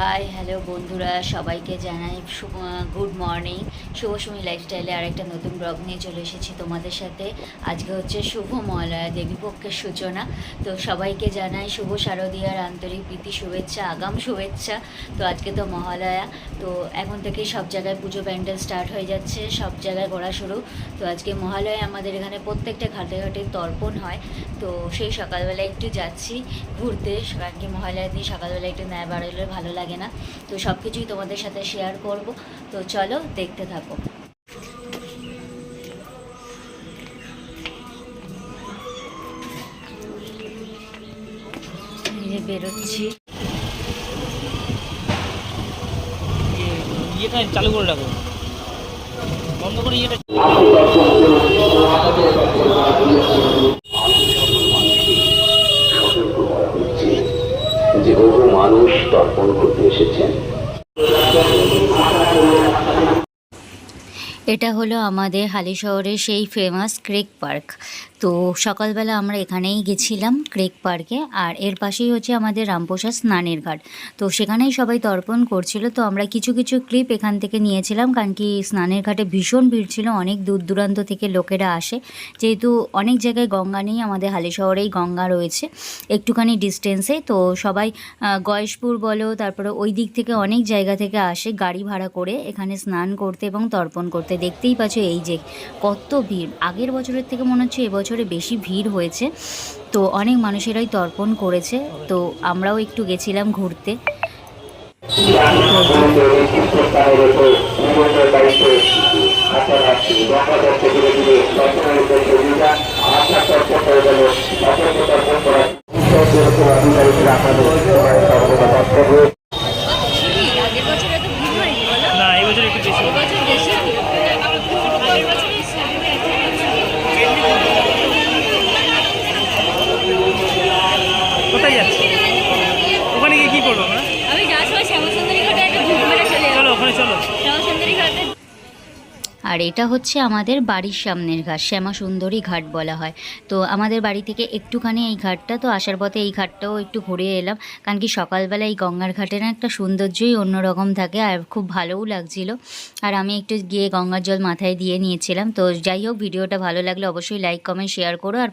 Hi hello বন্ধুরা, সবাইকে জানাই গুড মর্নিং শুভসমী লাইফস্টাইলে আরেকটা নতুন ব্লগ নিয়ে চলে এসেছি তোমাদের সাথে। আজকে হচ্ছে শুভ মহালয়া দেবীপক্ষের সূচনা। তো সবাইকে জানাই শুভ শারদীয়ার আন্তরিক প্রীতি, শুভেচ্ছা, আগাম শুভেচ্ছা। তো আজকে তো মহালয়া, তো এখন থেকেই সব জায়গায় পুজো প্যান্ডেল স্টার্ট হয়ে যাচ্ছে, সব জায়গায় ঘোরা শুরু। তো আজকে মহালয়া আমাদের এখানে প্রত্যেকটা ঘাটে ঘাটে তর্পণ হয়। তো সেই সকালবেলা একটু যাচ্ছি ঘুরতে, কারণ কি মহালয়ার দিন সকালবেলা একটু ন্যায় বাড়ালে ভালো লাগে। না। তো সব কিছুই তোমাদের সাথে শেয়ার করব। তো চলো দেখতে থাকো। বেরোচ্ছি। চালু করে রাখো। বন্ধ করে ইয়েটা সতর্ক করা হচ্ছে যে বহু মানুষ তর্পণ করতে এসেছেন। এটা হলো আমাদের হালি শহরের সেই ফেমাস ক্রেক পার্ক তো সকালবেলা আমরা এখানেই গেছিলাম ক্রেক পার্কে আর এর পাশেই হচ্ছে আমাদের রামপ্রসাদ স্নানের ঘাট। তো সেখানেই সবাই তর্পণ করছিল, তো আমরা কিছু কিছু ক্লিপ এখান থেকে নিয়েছিলাম, কারণ কি স্নানের ঘাটে ভীষণ ভিড় ছিল, অনেক দূর দূরান্ত থেকে লোকেরা আসে। যেহেতু অনেক জায়গায় গঙ্গা নেই, আমাদের হালি শহরেই গঙ্গা রয়েছে, একটুখানি ডিস্টেন্সে তো সবাই গয়েশপুর বলো, তারপরে ওই দিক থেকে অনেক জায়গা থেকে আসে গাড়ি ভাড়া করে, এখানে স্নান করতে এবং তর্পণ করতে। দেখতেই পাচ্ছ এই যে কত ভিড়। আগের বছরের থেকে মনে হচ্ছে এবছরে বেশি ভিড় হয়েছে। তো অনেক মানুষেরাই তর্পণ করেছে। তো আমরাও একটু গেছিলাম ঘুরতে। আগের বছরে তো ভিড় হয়নি বলো না এই বছর একটু বেশি এবছর বেশি কোথায় যাচ্ছে ওখানে গিয়ে কি করব আমরা আমি যাওয়ার সময় আর এটা হচ্ছে আমাদের বাড়ির সামনের ঘাট, শ্যামা সুন্দরী ঘাট বলা হয়। তো আমাদের বাড়ি থেকে একটুখানি এই ঘাটটা, তো আসার পথে এই ঘাটটাও একটু ঘুরে এলাম। কারণ কি সকালবেলা এই গঙ্গার ঘাটে না একটা সৌন্দর্যই অন্যরকম থাকে আর খুব ভালোও লাগছিল। আর আমি একটু গিয়ে গঙ্গার জল মাথায় দিয়ে নিয়েছিলাম। তো যাই হোক, ভিডিওটা ভালো লাগলে অবশ্যই লাইক কমেন্ট শেয়ার করো। আর